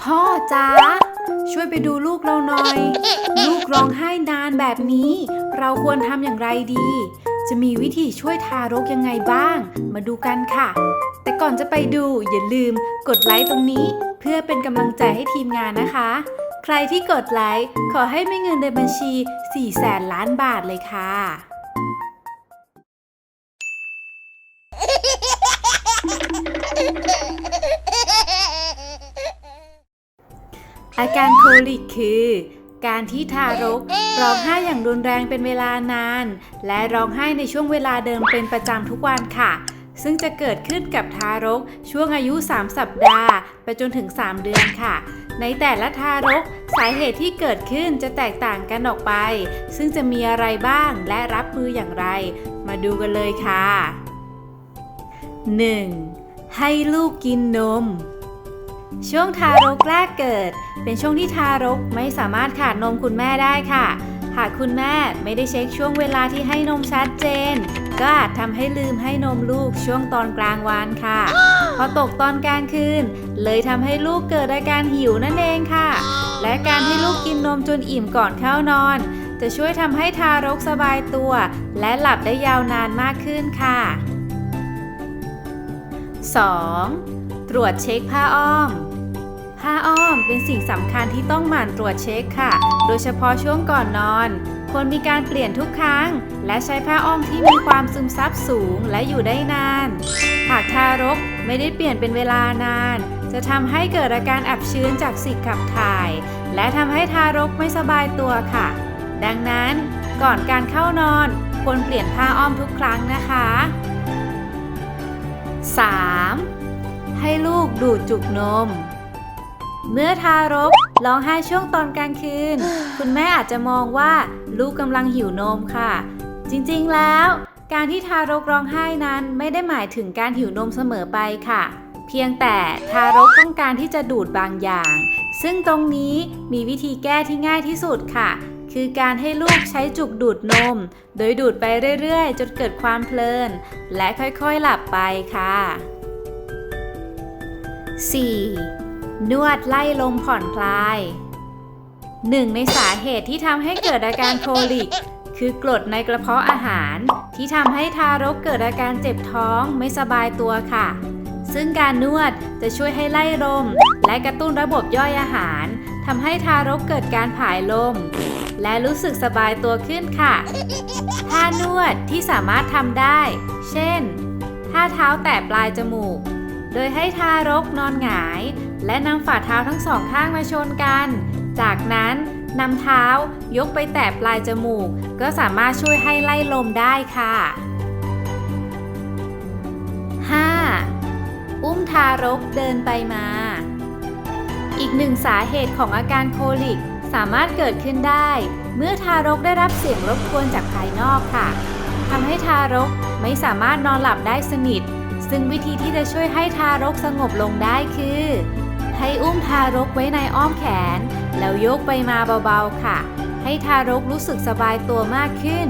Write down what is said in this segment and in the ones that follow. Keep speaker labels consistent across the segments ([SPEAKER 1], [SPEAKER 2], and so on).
[SPEAKER 1] พ่อจ๊ะช่วยไปดูลูกเราหน่อย ลูกร้องไห้นานแบบนี้ เราควรทำอย่างไรดี จะมีวิธีช่วยทารกยังไงบ้าง มาดูกันค่ะ แต่ก่อนจะไปดูอย่าลืมกดไลค์ตรงนี้ เพื่อเป็นกำลังใจให้ทีมงานนะคะ ใครที่กดไลค์ขอให้มีเงินในบัญชี4แสนล้านบาทเลยค่ะ อาการโคลิกคือ การที่ทารกร้องไห้อย่างรุนแรงเป็นเวลานาน และร้องไห้ในช่วงเวลาเดิมเป็นประจำทุกวันค่ะ ซึ่งจะเกิดขึ้นกับทารกช่วงอายุ 3 สัปดาห์ ไปจนถึง 3 เดือนค่ะ ในแต่ละทารกสาเหตุที่เกิดขึ้นจะแตกต่างกันออกไป ซึ่งจะมีอะไรบ้างและรับมืออย่างไร มาดูกันเลยค่ะ 1. ให้ลูกกินนม ช่วงทารกแรกเกิด เป็นช่วงที่ทารกไม่สามารถขาดนมคุณแม่ได้ค่ะ หากคุณแม่ไม่ได้เช็คช่วงเวลาที่ให้นมชัดเจน ก็อาจทำให้ลืมให้นมลูกช่วงตอนกลางวันค่ะ พอตกตอนกลางคืน เลยทำให้ลูกเกิดอาการหิวนั่นเองค่ะ และการให้ลูกกินนมจนอิ่มก่อนเข้านอน จะช่วยทำให้ทารกสบายตัว และหลับได้ยาวนานมากขึ้นค่ะ 2. ตรวจเช็คผ้าอ้อม ผ้าอ้อมเป็นสิ่งสำคัญที่ต้องหมั่นตรวจเช็คค่ะ โดยเฉพาะช่วงก่อนนอน ควรมีการเปลี่ยนทุกครั้ง และใช้ผ้าอ้อมที่มีความซึมซับสูงและอยู่ได้นาน หากทารกไม่ได้เปลี่ยนเป็นเวลานาน จะทำให้เกิดอาการอับชื้นจากสิ่งขับถ่าย และทำให้ทารกไม่สบายตัวค่ะ ดังนั้นก่อนการเข้านอน ควรเปลี่ยนผ้าอ้อมทุกครั้งนะคะ 3. ให้ลูกดูดจุกนม เมื่อทารกร้องไห้ช่วงตอนกลางคืน คุณแม่อาจจะมองว่าลูกกำลังหิวนมค่ะ จริงๆแล้ว การที่ทารกร้องไห้นั้นไม่ได้หมายถึงการหิวนมเสมอไปค่ะ เพียงแต่ทารกต้องการที่จะดูดบางอย่าง ซึ่งตรงนี้มีวิธีแก้ที่ง่ายที่สุดค่ะ คือการให้ลูกใช้จุกดูดนม โดยดูดไปเรื่อยๆ จนเกิดความเพลิน และค่อยๆหลับไปค่ะ 4. นวดไล่ลมผ่อนคลาย หนึ่งในสาเหตุที่ทำให้เกิดอาการโคลิก คือกรดในกระเพาะอาหาร ที่ทำให้ทารกเกิดอาการเจ็บท้องไม่สบายตัวค่ะ ซึ่งการนวดจะช่วยให้ไล่ลม และกระตุ้นระบบย่อยอาหารทำให้ทารกเกิดการผายลม และรู้สึกสบายตัวขึ้นค่ะท่านวดที่สามารถทำได้ เช่น ท่าเท้าแตะปลายจมูก โดยให้ทารกนอนหงาย และนำฝ่าเท้าทั้งสองข้างมาชนกัน จากนั้นนำเท้ายกไปแตะปลายจมูก ก็สามารถช่วยให้ไล่ลมได้ค่ะ 5. อุ้มทารกเดินไปมา อีกหนึ่งสาเหตุของอาการโคลิกสามารถเกิดขึ้นได้ เมื่อทารกได้รับเสียงรบกวนจากภายนอกค่ะทำให้ทารกไม่สามารถนอนหลับได้สนิท ซึ่งวิธีที่จะช่วยให้ทารกสงบลงได้คือ ให้อุ้มทารกไว้ในอ้อมแขน แล้วยกไปมาเบาๆค่ะ ให้ทารกรู้สึกสบายตัวมากขึ้น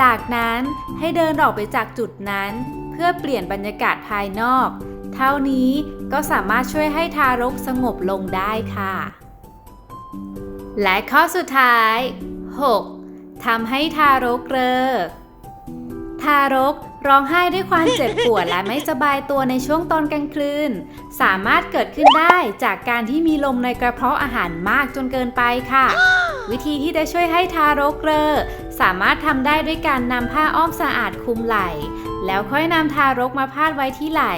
[SPEAKER 1] จากนั้นให้เดินออกไปจากจุดนั้น เพื่อเปลี่ยนบรรยากาศภายนอก เท่านี้ก็สามารถช่วยให้ทารกสงบลงได้ค่ะ และข้อสุดท้าย 6. ทำให้ทารกเริการก ร้องไห้ด้วยความเจ็บปวดและไม่สบายตัวในช่วงตอนกลางคืน สามารถเกิดขึ้นได้จากการที่มีลมในกระเพาะอาหารมากจนเกินไปค่ะ วิธีที่จะช่วยให้ทารกเรอสามารถทำได้ด้วยการนำผ้าอ้อมสะอาดคลุมไหล่ แล้วค่อยนำทารกมาพาดไว้ที่ไหล่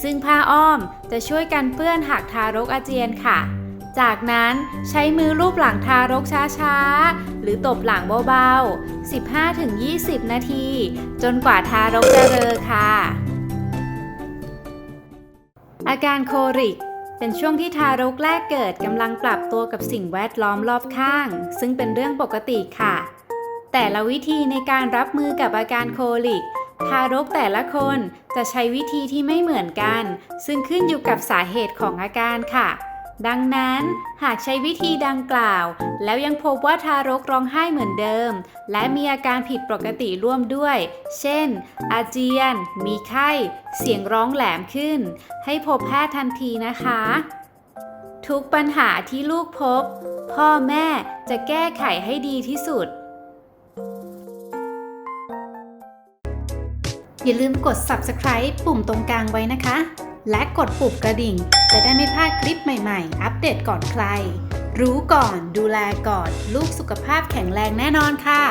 [SPEAKER 1] ซึ่งผ้าอ้อมจะช่วยกันเปื้อนหากทารกอาเจียนค่ะ จากนั้นใช้มือลูบหลังทารกช้าๆ หรือตบหลังเบาๆ 15-20 นาที จนกว่าทารกจะเรอค่ะ อาการโคริก เป็นช่วงที่ทารกแรกเกิดกำลังปรับตัวกับสิ่งแวดล้อมรอบข้าง ซึ่งเป็นเรื่องปกติค่ะ แต่ละวิธีในการรับมือกับอาการโคลิกทารกแต่ละคนจะใช้วิธีที่ไม่เหมือนกัน ซึ่งขึ้นอยู่กับสาเหตุของอาการค่ะ ดังนั้นหากใช้วิธีดังกล่าว แล้วยังพบว่าทารกร้องไห้เหมือนเดิม และมีอาการผิดปกติร่วมด้วย เช่น อาเจียน มีไข้ เสียงร้องแหลมขึ้น ให้พบแพทย์ทันทีนะคะ ทุกปัญหาที่ลูกพบ พ่อแม่จะแก้ไขให้ดีที่สุด อย่าลืมกด subscribe ปุ่มตรงกลางไว้นะคะ และกดปุ่มกระดิ่ง จะได้ไม่พลาดคลิปใหม่ๆ อัปเดตก่อนใคร รู้ก่อนดูแลก่อน ลูกสุขภาพแข็งแรงแน่นอนค่ะ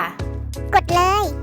[SPEAKER 2] กดเลย